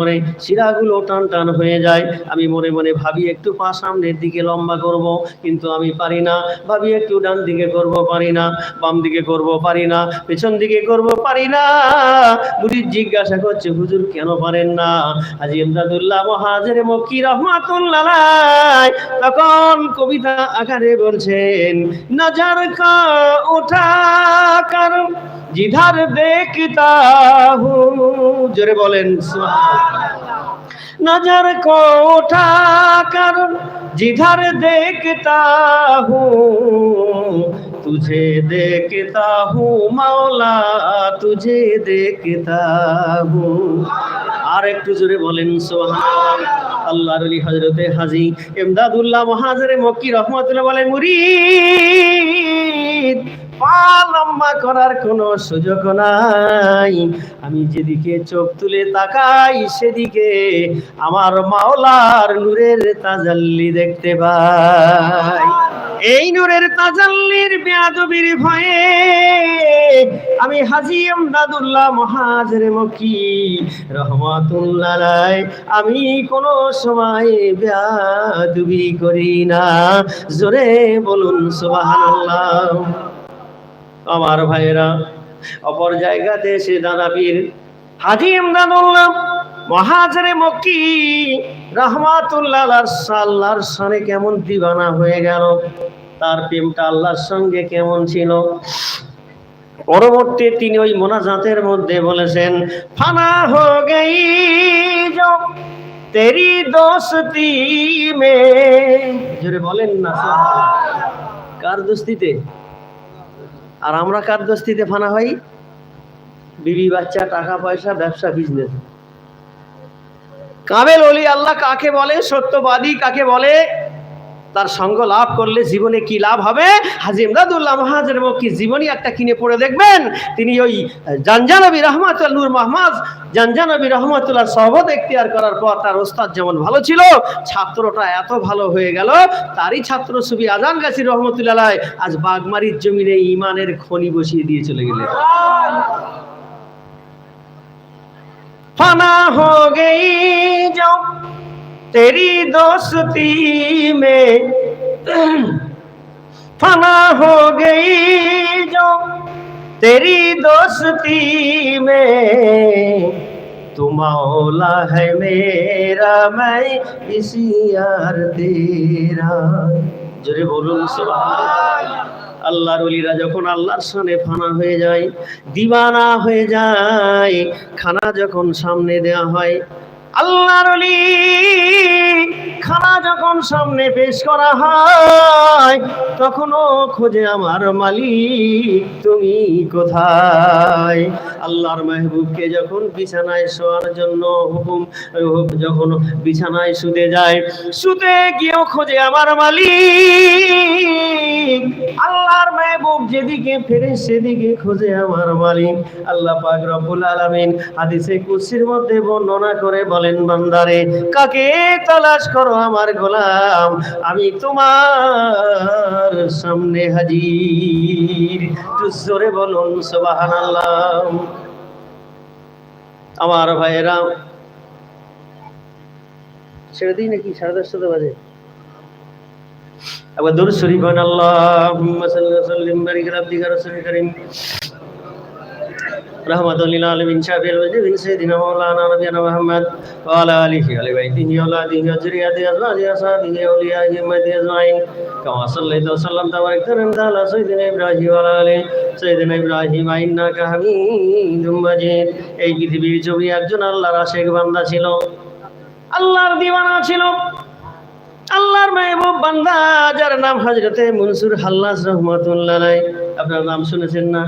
করে শিরাগুলো টান টান হয়ে যায়। আমি মনে মনে ভাবি, একটু পা সামনের দিকে লম্বা করব, কিন্তু আমি পারি না। ভাবি, একটু ডান দিকে করব, পারি না। বাম দিকে করব, পারি না। পেছন দিকে করব, পারি না। বুড়ির জিজ্ঞাসা করছে, হুজুর কেন পারেন না? আজি ইমদাদুল্লাহ মহাজের মকি রহমাতুল্লাহ তখন কবিতা আকারে বলছেন, নজর কা ওঠা কর, জিধার দেখতা হুম। জোরে বলেন नजर को उठा कर जिधर देखता हूँ तुझे देखता हूँ मौला तुझे देखता हूँ আর একটু জোরে বলেন সোহান আল্লাহর আলী হজরতে হাজি এমদাদুল্লাহ মহাজরে মক্কি রহমতুল্লাহ বলে মুরিদ পা লম্বা করার কোনো সুযোগ নাই। আমি যেদিকে চোখ তুলে তাকাই, সেদিকে আমার মাওলার নূরের তাজাল্লি দেখতে পাই। এই নূরের তাজাল্লির বেয়াদবির ভয়ে আমি হাজি আমদাদুল্লাহ মহাজের মকি। রহমাতুল্লাহ আমি কোনো সময় বেয়াদবি করি না। জোরে বলুন, সুবহানাল্লাহ। আমার ভাইয়েরা, অপর জায়গাতে এসে দাদা পীর হাজি ইমদাদুল্লাহ মহাজরে মক্কি, রহমাতুল্লাহ আল্লাহর সনে কেমন দিবানা হয়ে গেল, তার প্রেমটা আল্লাহর সঙ্গে কেমন ছিল? পরবর্তী তিনি ওই মোনাজাতের মধ্যে বলেছেন, ফানা হো গই তেরি দোস্তি মে। জোরে বলেন না কার দোস্তিতে? আর আমরা কার দোস্তিতে ফানা হই? বিবি বাচ্চা, টাকা পয়সা, ব্যবসা বিজনেস কামেল অলি আল্লাহ কাকে বলে? সত্যবাদী কাকে বলে? তার সঙ্গ লাভ করলে জীবনে কি লাভ হবে? হাজি ইমদাদুল্লাহ মহাজের মক্কি জীবনী একটা কিনে পড়ে দেখবেন। তিনি ওই জানজানবী রহমাতুল নূর মাহমাজ জানজানবী রহমাতুল্লাহ সহবত এখতিয়ার করার পর তার ওস্তাদ যেমন ভালো ছিল ছাত্রটা এত ভালো হয়ে গেল তারই ছাত্র সুবি আজান গাছি রহমতুল্লাহ আজ বাগমারির জমিনে ইমানের খনি বসিয়ে দিয়ে চলে গেলেন। ফানা হো तेरी दोस्ती में फना हो गई जो तेरी दोस्ती में तू मौला है मेरा मैं इसी यार तेरा জোরে বলুন সুবহান আল্লাহর ওলিরা যখন আল্লাহর সামনে ফানা হয়ে যায় দিবানা হয়ে যায় খানা যখন সামনে দেয়া হয় আল্লাহর খানা যখন সামনে পেশ করা হয়, তখনও খোঁজে আমার মালিক, তুমি কোথায়? আল্লাহর মেহবুবকে যখন বিছানায় শোয়ার জন্য হুকুম যখন বিছানায় শুতে যায়, শুতে গিয়েও খোঁজে আমার মালিক। আল্লাহর মেহবুব যেদিকে ফেরে সেদিকে খোঁজে আমার মালিক। আল্লাহ পাক রব্বুল আলামিন হাদিসে কুরসির মধ্যে বর্ণনা করে বলেন, বান্দারে, কাকে তালাশ করো আমার গোলাম, আমি তোমার সামনে হাজির। জোরে বলুন, সুবহানাল্লাহ। আমার ভাইয়েরা ছেড়ে দিই নাকি সাড়ে দশটা বাজে। আবার দরুদ শরীফ ওয়া সাল্লিম, বারিক আলা আবদিকা রাসূলিল কারীম। رحمة للعالمين شافي الوجه سيدنا مولانا نبينا محمد وعلى آله وعلى بيته وأولاده وذريته أزواجه أصحابه أوليائه أمته أجمعين كما صليت وسلمت وباركت وأنعمت على سيدنا إبراهيم وعلى آل سيدنا إبراهيم إنك حميد مجيد এই পৃথিবীর ছবি একজন আল্লাহর আশেক বান্দা ছিল আল্লাহর দিওয়ানা ছিল আল্লাহর মেহবুব বান্দা যার নাম হজরতে মনসুর হাল্লাস রহমতুল্লাহ আলাইহি। আপনার নাম শুনেছেন না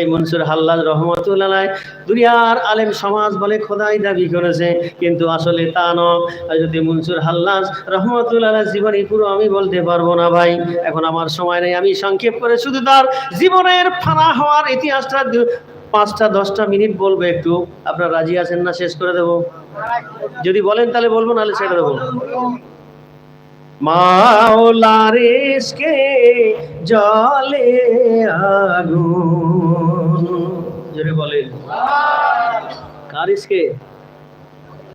এই মনসুর হাল্লাজ রহমতুল্লাহ দুনিয়ার আলেম সমাজ বলে খোদাই দাবি করেছে। কিন্তু আসলে তা নয়। যদি মনসুর হাল্লাজ রহমতুল্লাহ জীবনী পুরো আমি বলতে পারব না ভাই। এখন আমার সময় নেই। আমি সংক্ষেপ করে শুধু তার জীবনের ফানা হওয়ার ইতিহাসটা পাঁচটা, দশটা মিনিট বলব একটু। আপনার রাজি আছেন না? শেষ করে দেবো। যদি বলেন তাহলে বলব, নাহলে ছেড়ে দেবো। মাওলার ইসকে জলে আগুন। জোরে বলেন। কার ইশকে?